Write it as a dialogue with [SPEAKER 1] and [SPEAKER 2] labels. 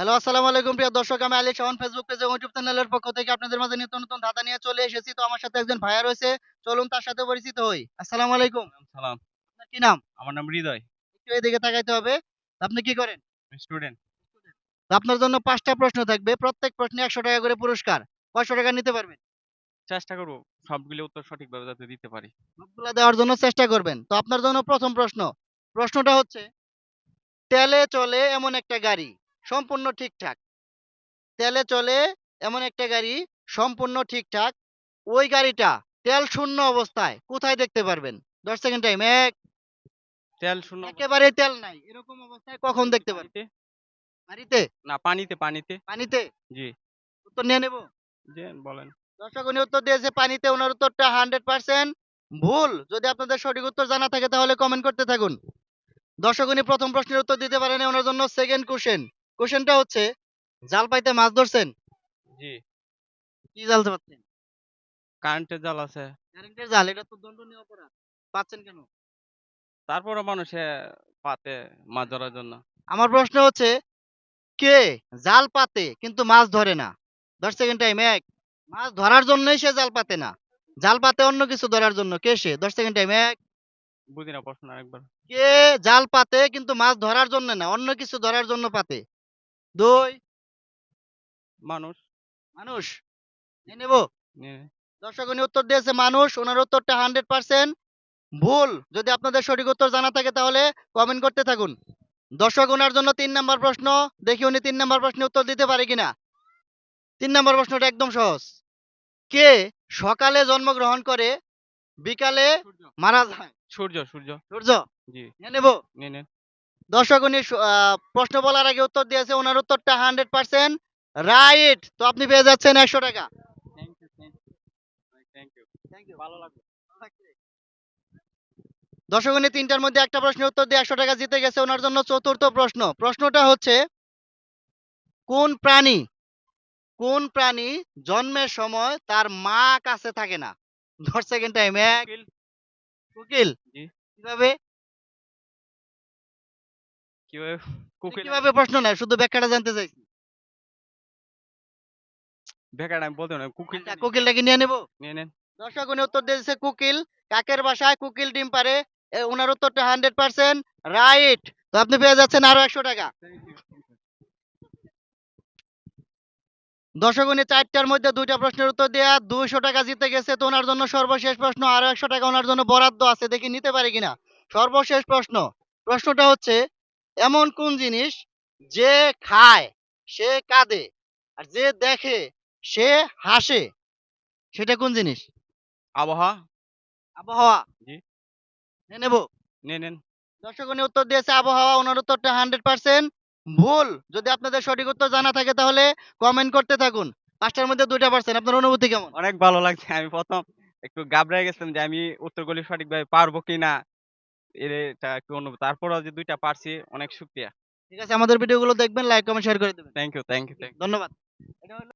[SPEAKER 1] Hello আসসালামু আলাইকুম প্রিয় দর্শক আমি আলী শাহন ফেসবুক পেজ এবং ইউটিউব চ্যানেলের পক্ষ থেকে আপনাদের মাঝে নিত্য নতুন ধাঁধা নিয়ে চলে এসেছি। তো আমার সাথে একজন ভাইয়া রয়েছে চলুন তার সাথে পরিচিত হই। আসসালামু আলাইকুম।
[SPEAKER 2] সালাম।
[SPEAKER 1] আপনার কি নাম?
[SPEAKER 2] আমার নাম হৃদয়।
[SPEAKER 1] একটু এদিকে তাকাইতে হবে। আপনি কি করেন?
[SPEAKER 2] স্টুডেন্ট
[SPEAKER 1] তো আপনার জন্য পাঁচটা প্রশ্ন থাকবে। প্রত্যেক প্রশ্নে একশো টাকা করে পুরস্কার। কয়শো টাকা নিতে পারবেন?
[SPEAKER 2] চেষ্টা করব। সবগুলো উত্তর সঠিকভাবে যাতে দিতে পারি।
[SPEAKER 1] সবগুলা দেওয়ার জন্য চেষ্টা করবেন। তো আপনার জন্য প্রথম প্রশ্ন। প্রশ্নটা হচ্ছে তেলে চলে এমন একটা গাড়ি। সম্পূর্ণ ঠিকঠাক। তেলে চলে এমন একটা গাড়ি সম্পূর্ণ ঠিকঠাক। ওই গাড়িটা তেল শূন্য অবস্থায় কোথায় দেখতে পারবেন? দশ সেকেন্ড টাইম এক
[SPEAKER 2] তেল শূন্য
[SPEAKER 1] একেবারে তেল নাই এরকম অবস্থায় কখন দেখতে?
[SPEAKER 2] না পানিতে পানিতে।
[SPEAKER 1] পানিতে?
[SPEAKER 2] জি।
[SPEAKER 1] উত্তর নিয়ে নেব?
[SPEAKER 2] জি বলেন।
[SPEAKER 1] দর্শক উনি উত্তর দিয়েছে পানিতে ওনার উত্তরটা হান্ড্রেড পার্সেন্ট ভুল। যদি আপনাদের সঠিক উত্তর জানা থাকে তাহলে কমেন্ট করতে থাকুন। দর্শক উনি প্রথম প্রশ্নের উত্তর দিতে পারেন ওনার জন্য সেকেন্ড কোশ্চেন। কোশ্চেনটা হচ্ছে জাল পাইতে মাছ ধরছেন?
[SPEAKER 2] জি।
[SPEAKER 1] কি জাল পাচ্ছেন
[SPEAKER 2] কারেন্টের জাল আছে।
[SPEAKER 1] কারেন্টের জাল এটা তো দণ্ডনীয় অপরাধ। পাচ্ছেন কেন?
[SPEAKER 2] তারপরে মানুষে পাতে মাছ ধরার জন্য।
[SPEAKER 1] আমার প্রশ্ন হচ্ছে কে জাল পাতে কিন্তু মাছ ধরে না? দশ সেকেন্ড টাইম এক। মাছ ধরার জন্যই সে জাল পাতে না। জাল পাতে অন্য কিছু ধরার জন্য কে সে? দশ সেকেন্ড টাইম এক।
[SPEAKER 2] বুঝি না প্রশ্ন আরেকবার
[SPEAKER 1] কে জাল পাতে কিন্তু মাছ ধরার জন্য না? অন্য কিছু ধরার জন্য পাতে। দুই
[SPEAKER 2] মানুষ।
[SPEAKER 1] মানুষ? নেব? দর্শক উনি উত্তর দিয়েছে মানুষ ওনার উত্তরটা হান্ড্রেড পার্সেন্ট ভুল। যদি আপনাদের সঠিক উত্তর জানা থাকে তাহলে কমেন্ট করতে থাকুন। দর্শক ওনার জন্য তিন নাম্বার প্রশ্ন। দেখি উনি তিন নাম্বার প্রশ্নের উত্তর দিতে পারে কিনা। তিন নাম্বার প্রশ্নটা একদম সহজ। কে সকালে জন্মগ্রহণ করে বিকালে মারা যায়?
[SPEAKER 2] সূর্য সূর্য।
[SPEAKER 1] সূর্য।
[SPEAKER 2] জি।
[SPEAKER 1] নিয়ে নেব?
[SPEAKER 2] নিয়ে নেন
[SPEAKER 1] দর্শক উনি প্রশ্ন বলার আগে উত্তর দিয়েছে ওনার উত্তরটা হান্ড্রেড পার্সেন্ট রাইট। তো আপনি পেয়ে যাচ্ছেন একশো টাকা। দর্শক উনি তিনটার মধ্যে একটা প্রশ্নের উত্তর দিয়ে একশো টাকা জিতে গেছে ওনার জন্য চতুর্থ প্রশ্ন। প্রশ্নটা হচ্ছে কোন প্রাণী কোন প্রাণী জন্মের সময় তার মা কাছে থাকে না? দশ সেকেন্ড টাইম এক।
[SPEAKER 2] উকিল।
[SPEAKER 1] কীভাবে?
[SPEAKER 2] কীভাবে কুকিল
[SPEAKER 1] কীভাবে প্রশ্ন না শুধু ব্যাখ্যাটা জানতে চাইছি।
[SPEAKER 2] বেকার আমি বলতে না। কুকিল
[SPEAKER 1] আচ্ছা, কোকিলটাকে নিয়ে নেব?
[SPEAKER 2] নিয়ে নেন।
[SPEAKER 1] দর্শক উনি উত্তর দিয়েছে কুকিল। কাকের বাসায় কুকিল ডিম পারে? ওনার উত্তরটা হান্ড্রেড পার্সেন্ট রাইট। তো আপনি পেয়ে যাচ্ছেন আরও একশো টাকা। দর্শক উনি চারটার মধ্যে দুইটা প্রশ্নের উত্তর দেওয়া দুইশো টাকা জিতে গেছে। তো ওনার জন্য সর্বশেষ প্রশ্ন আরও একশো টাকা। ওনার জন্য বরাদ্দ আছে। দেখি নিতে পারে কিনা? সর্বশেষ প্রশ্ন। প্রশ্নটা হচ্ছে এমন কোন জিনিস যে খায় সে কাঁদে আর যে দেখে সে হাসে? সেটা কোন জিনিস?
[SPEAKER 2] আবহাওয়া।
[SPEAKER 1] আবহাওয়া।
[SPEAKER 2] জি।
[SPEAKER 1] নিয়ে নেব।
[SPEAKER 2] নিয়ে নেন।
[SPEAKER 1] দর্শক উনি উত্তর দিয়েছে আবহাওয়া ওনার উত্তরটা হান্ড্রেড পার্সেন্ট ভুল। যদি আপনাদের সঠিক উত্তর জানা থাকে তাহলে কমেন্ট করতে থাকুন। পাঁচটার মধ্যে দুইটা পার্সেন্ট আপনার অনুভূতি কেমন?
[SPEAKER 2] অনেক ভালো লাগছে। আমি প্রথম একটু ঘাবড়ে গেছিলাম যে আমি উত্তরগুলি সঠিকভাবে পারব কিনা। এটা একটু অনুভব তারপরও যে দুইটা পারছি অনেক শুকরিয়া।
[SPEAKER 1] ঠিক আছে আমাদের ভিডিওগুলো দেখবেন লাইক কমেন্ট শেয়ার করে দেবেন।
[SPEAKER 2] থ্যাংক ইউ থ্যাংক ইউ
[SPEAKER 1] ধন্যবাদ।